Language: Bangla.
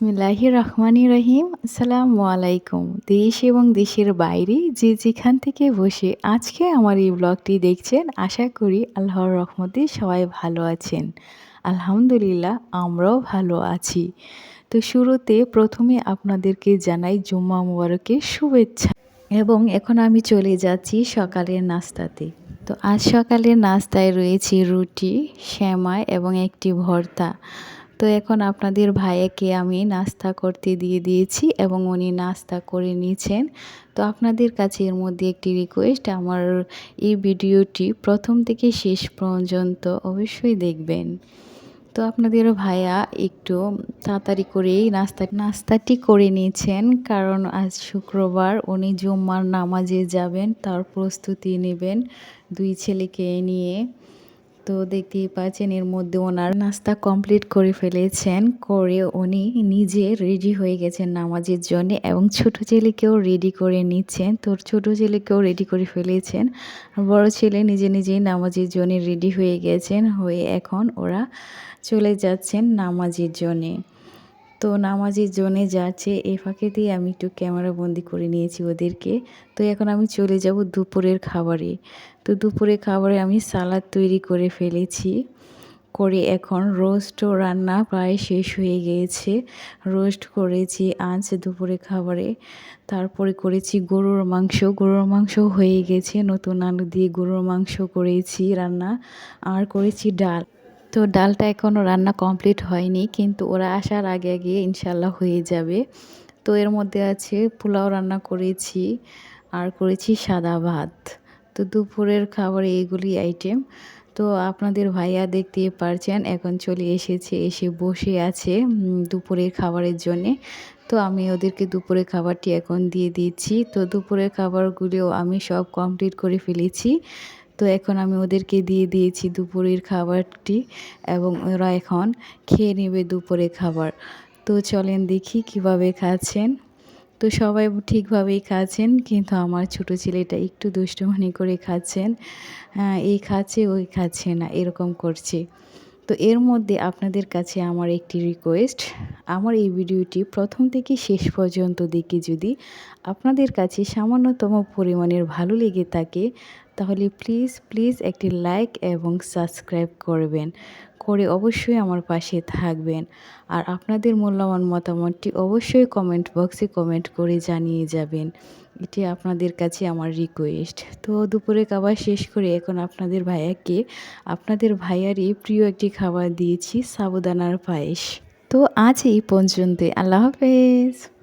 বিসমিল্লাহি রহমানি রহিম। আসসালামু আলাইকুম। দেশ এবং দেশের বাইরে যে যেখান থেকে বসে আজকে আমার এই ব্লগটি দেখছেন, আশা করি আল্লাহর রহমতে সবাই ভালো আছেন। আলহামদুলিল্লাহ, আমরাও ভালো আছি। তো শুরুতে প্রথমে আপনাদেরকে জানাই জুম্মা মুবারকের শুভেচ্ছা। এবং এখন আমি চলে যাচ্ছি সকালের নাস্তাতে। তো আজ সকালের নাস্তায় রয়েছে রুটি শ্যামা এবং একটি ভর্তা। তো এখন আপনাদের ভাইয়াকে আমি নাস্তা করতে দিয়ে দিয়েছি এবং উনি নাস্তা করে নিয়েছেন তো আপনাদের কাছে এর মধ্যে একটি রিকোয়েস্ট আমার এই ভিডিওটি প্রথম থেকে শেষ পর্যন্ত অবশ্যই দেখবেন। তো আপনাদের ভাইয়া একটু তাড়াতাড়ি করেই নাস্তা, নাস্তাটি করে নিয়েছেন কারণ আজ শুক্রবার উনি জুম্মার নামাজে যাবেন, তার প্রস্তুতি নেবেন দুই ছেলেকে নিয়ে। তো দেখতেই পাচ্ছেন, এর মধ্যে ওনার নাস্তা কমপ্লিট করে ফেলেছেন। করে উনি নিজে রেডি হয়ে গেছেন নামাজের জন্য এবং ছোট ছেলেকেও রেডি করে নিচ্ছেন। তো ছোট ছেলেকেও রেডি করে ফেলেছেন। বড় ছেলে নিজে নিজেই নামাজের জন্য রেডি হয়ে গেছেন। হয়ে এখন ওরা চলে যাচ্ছেন নামাজের জন্যে। তো নামাজের জন্যে যাচ্ছে এই ফাঁকেতেই আমি একটু ক্যামেরা বন্দি করে নিয়েছি ওদেরকে। তো এখন আমি চলে যাব দুপুরের খাবারে। তো দুপুরে খাবারে আমি সালাদ তৈরি করে ফেলেছি। করে এখন রোস্টও রান্না প্রায় শেষ হয়ে গিয়েছে। রোস্ট করেছি আজ দুপুরে খাবারে। তারপরে করেছি গরুর মাংস। গরুর মাংস হয়ে গেছে, নতুন আলু দিয়ে গরুর মাংস করেছি রান্না। আর করেছি ডাল। তো ডালটা এখনও রান্না কমপ্লিট হয়নি, কিন্তু ওরা আসার আগে আগে ইনশাল্লাহ হয়ে যাবে। তো এর মধ্যে আছে পোলাও রান্না করেছি আর করেছি সাদা ভাত। তো দুপুরের খাবার এইগুলি আইটেম তো আপনাদের ভাইয়া দেখতে পারছেন, এখন চলে এসেছে, এসে বসে আছে দুপুরের খাবারের জন্যে। তো আমি ওদেরকে দুপুরের খাবারটি এখন দিয়ে দিচ্ছি। তো দুপুরের খাবারগুলিও আমি সব কমপ্লিট করে ফেলেছি। তো এখন আমি ওদেরকে দিয়ে দিয়েছি দুপুরের খাবারটি এবং ওরা এখন খেয়ে নেবে দুপুরের খাবার। তো চলেন দেখি কীভাবে খাচ্ছেন। তো সবাই ঠিকভাবেই খাচ্ছেন, কিন্তু আমার ছোট ছেলেটা একটু দুষ্টুমানি করে খাচ্ছেন। এই খাচ্ছে, ওই খাচ্ছে না, এরকম করছে। তো এর মধ্যে আপনাদের কাছে আমার একটি রিকোয়েস্ট আমার এই ভিডিওটি প্রথম থেকে শেষ পর্যন্ত দেখে যদি আপনাদের কাছে সামান্যতম পরিমাণের ভালো লেগে থাকে তাহলে প্লিজ প্লিজ একটি লাইক এবং সাবস্ক্রাইব করবেন। করে অবশ্যই আমার পাশে থাকবেন। আর আপনাদের মূল্যবান মতামতটি অবশ্যই কমেন্ট বক্সে কমেন্ট করে জানিয়ে যাবেন। এটি আপনাদের কাছে আমার রিকোয়েস্ট তো দুপুরে খাবার শেষ করে এখন আপনাদের ভাইয়াকে, আপনাদের ভাইয়ারই প্রিয় একটি খাবার দিয়েছি, সাবুদানার পায়েস। তো আজ এই পর্যন্ত আল্লাহ হাফেজ।